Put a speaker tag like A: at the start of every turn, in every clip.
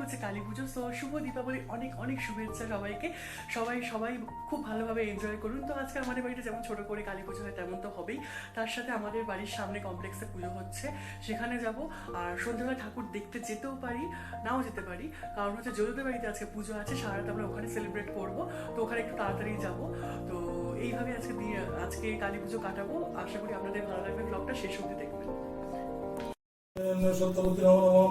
A: হচ্ছে কালী পুজো, তো শুভ দীপাবলি অনেক অনেক শুভেচ্ছা সবাইকে। সবাই সবাই খুব ভালোভাবে এনজয় করুন। তো আজকে আমাদের বাড়িতে যেমন ছোট করে কালী পুজো হয়, তেমন তো হবেই। তার সাথে আমাদের বাড়ির সামনে কমপ্লেক্সে পুজো হচ্ছে। সেখানে যাব আর সন্ধ্যাবেলা ঠাকুর দেখতে যেতেও পারি, নাও যেতে পারি। কারণ হচ্ছে যদুদের বাড়িতে আজকে পুজো আছে সারা আমরা ওখানে সেলিব্রেট করব। তো ওখানে একটু তাড়াতাড়ি যাব। তো এইভাবে আজকে দিয়ে আজকে কালী পুজো কাটাবো। আশা করি আপনাদের ভালো লাগবে। ব্লগটা শেষ অবধি দেখবেন।
B: সত্যবতী নম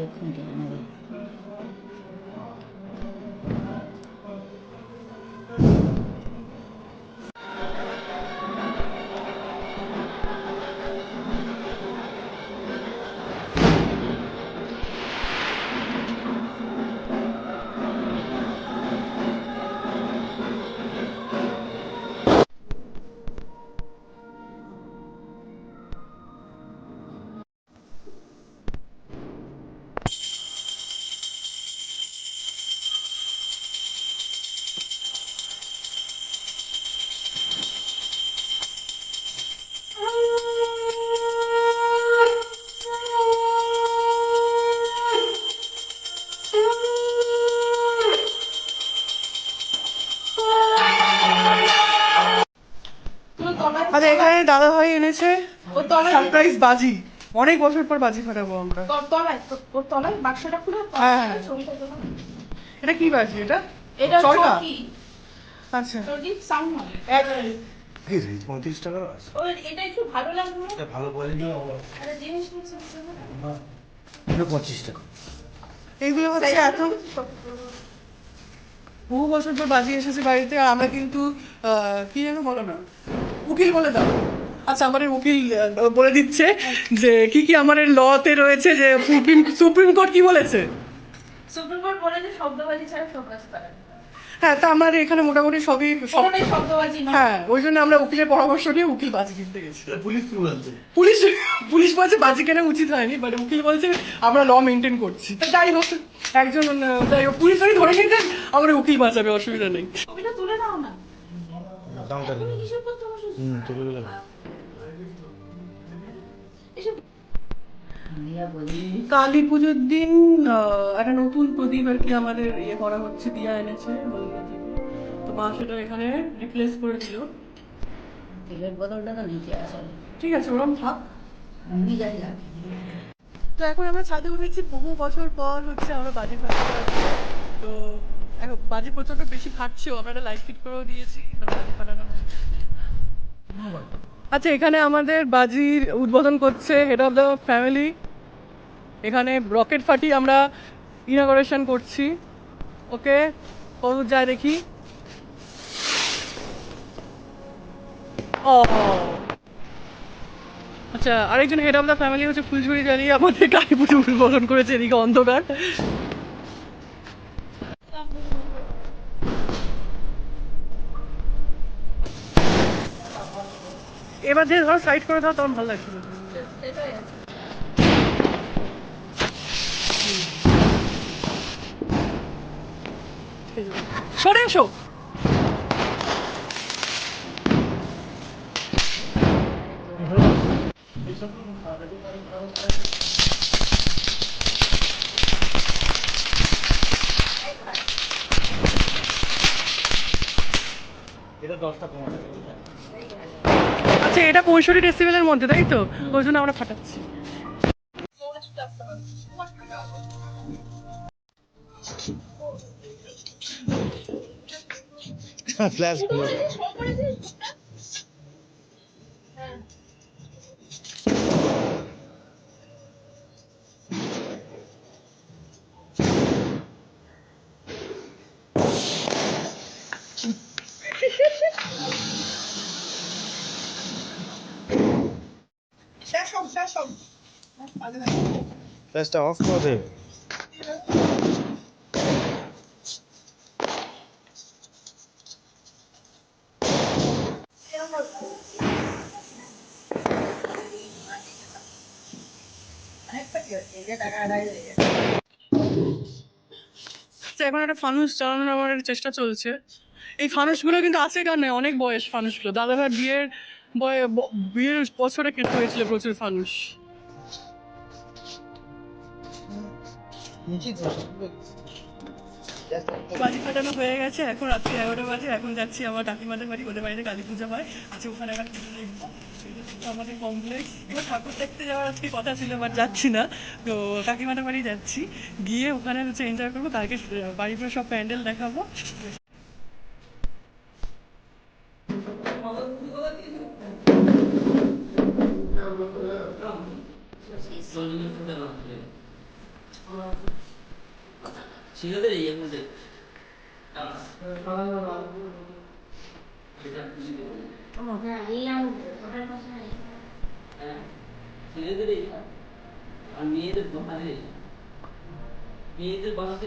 C: 더 큰 게
A: 하나 왜 দাদা ভাই এনেছে। সারপ্রাইজ বাজি। অনেক বছর পর বাজি ফাটাবো আমরা।
D: তলায় তোর- তোর তলায় বাক্সটা খুলে
A: হ্যাঁ। এটা কি বাজি এটা?
D: এটা
A: চরকা? আচ্ছা।
D: সাউন্ড
B: পঁয়ত্রিশ টাকা
D: ও এটা একটু ভালো লাগল।
B: ভালো কোয়ালিটি
D: আরে জিনিস নিচ্ছে
B: পঁচিশ টাকা।
A: এইগুলো হচ্ছে এত বহু বছর পর বাজি এসেছে বাড়িতে আর আমরা কিন্তু কি যেন বলো না? উকিল বলে দাও। আচ্ছা আমাদের উকিল বলে দিচ্ছে যে কি কি আমাদের লতে রয়েছে যে সুপ্রিম সুপ্রিম কোর্ট কি বলেছে?
D: সুপ্রিম কোর্ট বলে যে শব্দবাজি ছাড়া সব কাজ পারে
A: হ্যাঁ তা আমাদের এখানে মোটামুটি সবই সব
D: শব্দবাজি
A: হ্যাঁ ওই জন্য আমরা উকিলের পরামর্শ নিয়ে উকিল বাজি কিনতে গেছি।
B: পুলিশ কি বলছে
A: পুলিশ পুলিশ বলছে বাজি কেনা উচিত হয়নি বাট উকিল বলছে আমরা ল মেনটেন করছি। তা যাই হোক একজন যাই হোক পুলিশ ধরে নিতে আমরা উকিল বাঁচাবে অসুবিধা নেই।
B: হুম তোকে গেলে
A: কালী পুজোর দিন একটা নতুন প্রদীপ আর কি আমাদের ইয়ে করা হচ্ছে দিয়া এনেছে তো মা সেটা এখানে রিপ্লেস করে দিল।
C: তেলের বদলটা তো আসলে
A: ঠিক আছে ওরম থাক।
C: আমি যাই
A: তো এখন আমরা ছাদে উঠেছি বহু বছর পর হচ্ছে আমরা বাড়ির পাশে তো বাজি প্রচণ্ড বেশি ফাটছেও আমরা একটা লাইট ফিট করেও দিয়েছি আচ্ছা এখানে আমাদের বাজির উদ্বোধন করছে হেড অফ দ্য ফ্যামিলি এখানে রকেট ফাটি আমরা ইনাগরেশন করছি। ওকে কত যায় দেখি। ও আচ্ছা আরেকজন হেড অফ দ্য ফ্যামিলি হচ্ছে ফুলঝুরি জ্বালিয়ে আমাদের কালী পুজো উদ্বোধন করেছে, এদিকে অন্ধকার। এবার যে ধরো সাইড করে দাও তখন ভালো লাগছিল। সরে এসো।
B: এটা দশটা কমা
A: আচ্ছা এটা পঁয়ষট্টি ডেসিবেলের মধ্যে তাই তো? ওই জন্য আমরা ফাটাচ্ছি।
B: ফ্ল্যাশ
E: গ্যাসটা অফ করে দে।
A: তো এখন একটা ফানুস চালানোর আমার চেষ্টা চলছে। এই ফানুসগুলো কিন্তু আছে কারণে অনেক বয়স ফানুসগুলো। দাদাভাই বিয়ের বিয়ের বছরে কেটে হয়েছিল প্রচুর ফানুস? বাজি ফাটানো হয়ে গেছে এখন রাত্রি এগারোটা বাজে এখন যাচ্ছি আমার কাকিমাদের বাড়ি ওদের বাড়িতে কালী পুজো হয়। আছে ওখানে একটা পুজো দেখব। আমাদের কমপ্লেক্স এবার ঠাকুর দেখতে যাওয়ার আজকে কথা ছিল বাট যাচ্ছি না। তো কাকিমাদের বাড়ি যাচ্ছি। গিয়ে ওখানে হচ্ছে এনজয় করব কালকে বাড়ি সব প্যান্ডেল দেখাবো।
F: মেয়েদের দোকানে মেয়েদের বাসাতে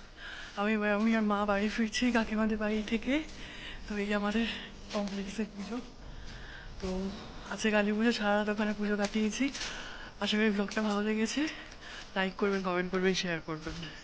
A: আমি আমি আর মা বাড়ি ফিরছি কাকিমাদের বাড়ি থেকে। তো এই আমাদের কমপ্লেক্সের পুজো। তো আজকে কালী পুজো, সারা ওখানে পুজো কাটিয়েছি। আশা করি ব্লগটা ভালো লেগেছে। লাইক করবেন কমেন্ট করবেন শেয়ার করবেন।